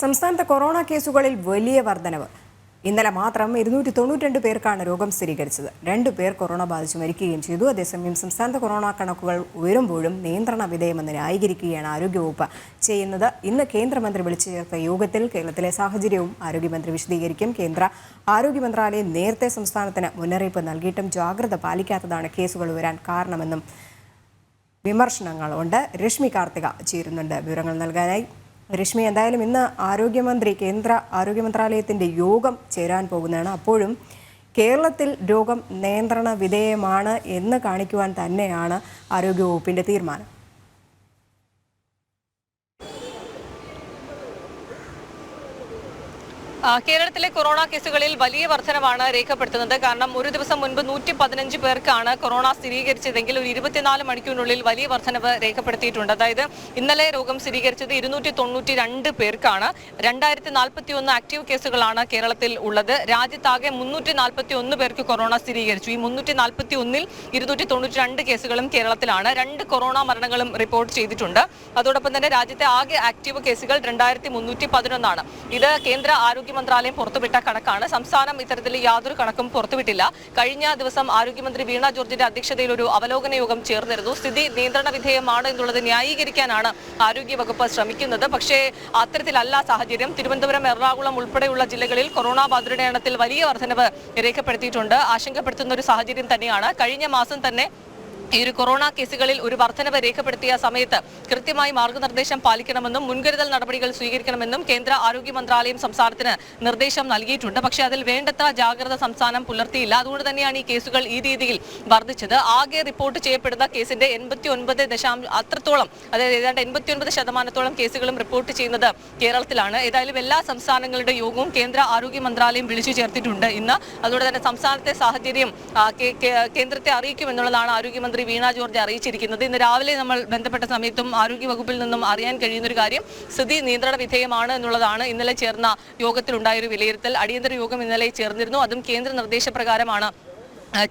സംസ്ഥാനത്ത് കൊറോണ കേസുകളിൽ വലിയ വർധനവ്. ഇന്നലെ മാത്രം ഇരുന്നൂറ്റി തൊണ്ണൂറ്റിരണ്ട് പേർക്കാണ് രോഗം സ്ഥിരീകരിച്ചത്. രണ്ടു പേർ കൊറോണ ബാധിച്ച് മരിക്കുകയും ചെയ്തു. അതേസമയം സംസ്ഥാനത്ത് കൊറോണ കണക്കുകൾ ഉയരുമ്പോഴും നിയന്ത്രണ വിധേയമെന്ന് ന്യായീകരിക്കുകയാണ് ആരോഗ്യവകുപ്പ്. ചെയ്യുന്നത് ഇന്ന് കേന്ദ്രമന്ത്രി വിളിച്ചു ചേർത്ത യോഗത്തിൽ കേരളത്തിലെ സാഹചര്യവും ആരോഗ്യമന്ത്രി വിശദീകരിക്കും. കേന്ദ്ര ആരോഗ്യ മന്ത്രാലയം നേരത്തെ സംസ്ഥാനത്തിന് മുന്നറിയിപ്പ് നൽകിയിട്ടും ജാഗ്രത പാലിക്കാത്തതാണ് കേസുകൾ വരാൻ കാരണമെന്നും വിമർശനങ്ങളുണ്ട്. രശ്മി കാർത്തിക ചേരുന്നുണ്ട്. വിവരങ്ങൾ നൽകാനായി രശ്മി എന്തായാലും ഇന്ന് ആരോഗ്യമന്ത്രി കേന്ദ്ര ആരോഗ്യ മന്ത്രാലയത്തിന്റെ യോഗം ചേരാൻ പോകുന്നതാണ്. അപ്പോഴും കേരളത്തിൽ രോഗം നിയന്ത്രണ വിധേയമാണ് എന്ന് കാണിക്കുവാൻ തന്നെയാണ് ആരോഗ്യവകുപ്പിന്റെ തീരുമാനം. കേരളത്തിലെ കൊറോണ കേസുകളിൽ വലിയ വർധനമാണ് രേഖപ്പെടുത്തുന്നത്. കാരണം ഒരു ദിവസം മുൻപ് നൂറ്റി പതിനഞ്ച് പേർക്കാണ് കൊറോണ സ്ഥിരീകരിച്ചതെങ്കിൽ ഒരു ഇരുപത്തിനാല് മണിക്കൂറിനുള്ളിൽ വലിയ വർധനവ് രേഖപ്പെടുത്തിയിട്ടുണ്ട്. അതായത് ഇന്നലെ രോഗം സ്ഥിരീകരിച്ചത് ഇരുന്നൂറ്റി തൊണ്ണൂറ്റി രണ്ട് പേർക്കാണ്. രണ്ടായിരത്തി നാൽപ്പത്തി ഒന്ന് ആക്റ്റീവ് കേസുകളാണ് കേരളത്തിൽ ഉള്ളത്. രാജ്യത്താകെ മുന്നൂറ്റി നാൽപ്പത്തി ഒന്ന് പേർക്ക് കൊറോണ സ്ഥിരീകരിച്ചു. ഈ മുന്നൂറ്റി നാൽപ്പത്തി ഒന്നിൽ ഇരുന്നൂറ്റി തൊണ്ണൂറ്റി രണ്ട് കേസുകളും കേരളത്തിലാണ്. രണ്ട് കൊറോണ മരണങ്ങളും റിപ്പോർട്ട് ചെയ്തിട്ടുണ്ട്. അതോടൊപ്പം തന്നെ രാജ്യത്തെ ആകെ ആക്റ്റീവ് കേസുകൾ രണ്ടായിരത്തി മുന്നൂറ്റി പതിനൊന്നാണ് ഇത് കേന്ദ്ര ആരോഗ്യ മന്ത്രാലയം പുറത്തുവിട്ട കണക്കാണ്. സംസ്ഥാനം ഇത്തരത്തിൽ യാതൊരു കണക്കും പുറത്തുവിട്ടില്ല. കഴിഞ്ഞ ദിവസം ആരോഗ്യമന്ത്രി വീണ ജോർജിന്റെ അധ്യക്ഷതയിൽ ഒരു അവലോകന യോഗം ചേർന്നിരുന്നു. സ്ഥിതി നിയന്ത്രണ വിധേയമാണ് എന്നുള്ളത് ന്യായീകരിക്കാനാണ് ആരോഗ്യവകുപ്പ് ശ്രമിക്കുന്നത്. പക്ഷേ അത്തരത്തിലല്ല സാഹചര്യം. തിരുവനന്തപുരം എറണാകുളം ഉൾപ്പെടെയുള്ള ജില്ലകളിൽ കൊറോണ ബാധിതരുടെ എണ്ണത്തിൽ വലിയ വർധനവ് രേഖപ്പെടുത്തിയിട്ടുണ്ട്. ആശങ്കപ്പെടുത്തുന്ന ഒരു സാഹചര്യം തന്നെയാണ്. കഴിഞ്ഞ മാസം തന്നെ ഈ ഒരു കൊറോണ കേസുകളിൽ ഒരു വർധനവ് രേഖപ്പെടുത്തിയ സമയത്ത് കൃത്യമായി മാർഗനിർദ്ദേശം പാലിക്കണമെന്നും മുൻകരുതൽ നടപടികൾ സ്വീകരിക്കണമെന്നും കേന്ദ്ര ആരോഗ്യ മന്ത്രാലയം സംസ്ഥാനത്തിന് നിർദ്ദേശം നൽകിയിട്ടുണ്ട്. പക്ഷേ അതിൽ വേണ്ടത്ര ജാഗ്രത സംസ്ഥാനം പുലർത്തിയില്ല. അതുകൊണ്ട് തന്നെയാണ് ഈ കേസുകൾ ഈ രീതിയിൽ വർദ്ധിച്ചത്. ആകെ റിപ്പോർട്ട് ചെയ്യപ്പെടുന്ന കേസിന്റെ എൺപത്തി ഒൻപത് അത്രത്തോളം അതായത് ഏതാണ്ട് എൺപത്തി ഒൻപത് ശതമാനത്തോളം കേസുകളും റിപ്പോർട്ട് ചെയ്യുന്നത് കേരളത്തിലാണ്. ഏതായാലും എല്ലാ സംസ്ഥാനങ്ങളുടെ യോഗവും കേന്ദ്ര ആരോഗ്യ മന്ത്രാലയം വിളിച്ചു ചേർത്തിട്ടുണ്ട് ഇന്ന്. അതുകൊണ്ട് തന്നെ സംസ്ഥാനത്തെ സാഹചര്യം കേന്ദ്രത്തെ അറിയിക്കുമെന്നുള്ളതാണ് ആരോഗ്യമന്ത്രി വീണ ജോർജ് അറിയിച്ചിരിക്കുന്നത്. ഇന്ന് രാവിലെ നമ്മൾ ബന്ധപ്പെട്ട സമയത്തും ആരോഗ്യവകുപ്പിൽ നിന്നും അറിയാൻ കഴിയുന്ന ഒരു കാര്യം സ്ഥിതി നിയന്ത്രണ വിധേയമാണ് എന്നുള്ളതാണ്. ഇന്നലെ ചേർന്ന യോഗത്തിലുണ്ടായ ഒരു വിലയിരുത്തൽ. അടിയന്തര യോഗം ഇന്നലെ ചേർന്നിരുന്നു. അതും കേന്ദ്ര നിർദ്ദേശപ്രകാരമാണ്.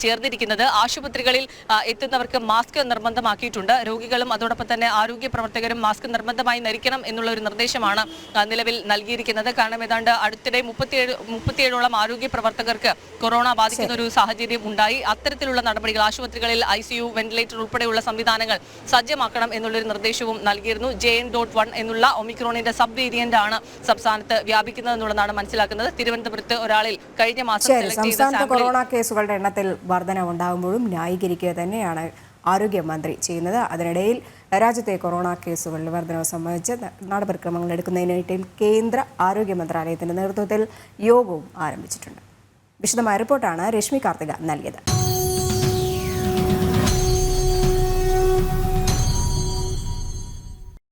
ചേർന്നിരിക്കുന്നത്. ആശുപത്രികളിൽ എത്തുന്നവർക്ക് മാസ്ക് നിർബന്ധമാക്കിയിട്ടുണ്ട്. രോഗികളും അതോടൊപ്പം തന്നെ ആരോഗ്യ പ്രവർത്തകരും മാസ്ക് നിർബന്ധമായി ധരിക്കണം എന്നുള്ള ഒരു നിർദ്ദേശമാണ് നിലവിൽ നൽകിയിരിക്കുന്നത്. കാരണം ഏതാണ്ട് അടുത്തിടെ മുപ്പത്തിയേഴ് മുപ്പത്തിയേഴോളം ആരോഗ്യ പ്രവർത്തകർക്ക് കൊറോണ ബാധിക്കുന്ന ഒരു സാഹചര്യം ഉണ്ടായി. അത്തരത്തിലുള്ള നടപടികൾ ആശുപത്രികളിൽ ഐ സി യു വെന്റിലേറ്റർ ഉൾപ്പെടെയുള്ള സംവിധാനങ്ങൾ സജ്ജമാക്കണം എന്നുള്ളൊരു നിർദ്ദേശവും നൽകിയിരുന്നു. ജെ എൻ ഡോട്ട് വൺ എന്നുള്ള ഒമിക്രോണിന്റെ സബ് വേരിയന്റ് ആണ് സംസ്ഥാനത്ത് വ്യാപിക്കുന്നത് എന്നുള്ളതാണ് മനസ്സിലാക്കുന്നത്. തിരുവനന്തപുരത്ത് ഒരാളിൽ കഴിഞ്ഞ മാസം കൊറോണ കേസുകളുടെ എണ്ണത്തിൽ വർധനവുണ്ടാകുമ്പോഴും ന്യായീകരിക്കുക തന്നെയാണ് ആരോഗ്യമന്ത്രി ചെയ്യുന്നത്. അതിനിടയിൽ രാജ്യത്തെ കൊറോണ കേസുകളിൽ വർധനവ് സംബന്ധിച്ച് നടപടിക്രമങ്ങൾ എടുക്കുന്നതിനായിട്ടും കേന്ദ്ര ആരോഗ്യ മന്ത്രാലയത്തിന്റെ നേതൃത്വത്തിൽ യോഗവും ആരംഭിച്ചിട്ടുണ്ട്. വിശദമായ റിപ്പോർട്ടാണ് രശ്മി കാർത്തിക നൽകിയത്.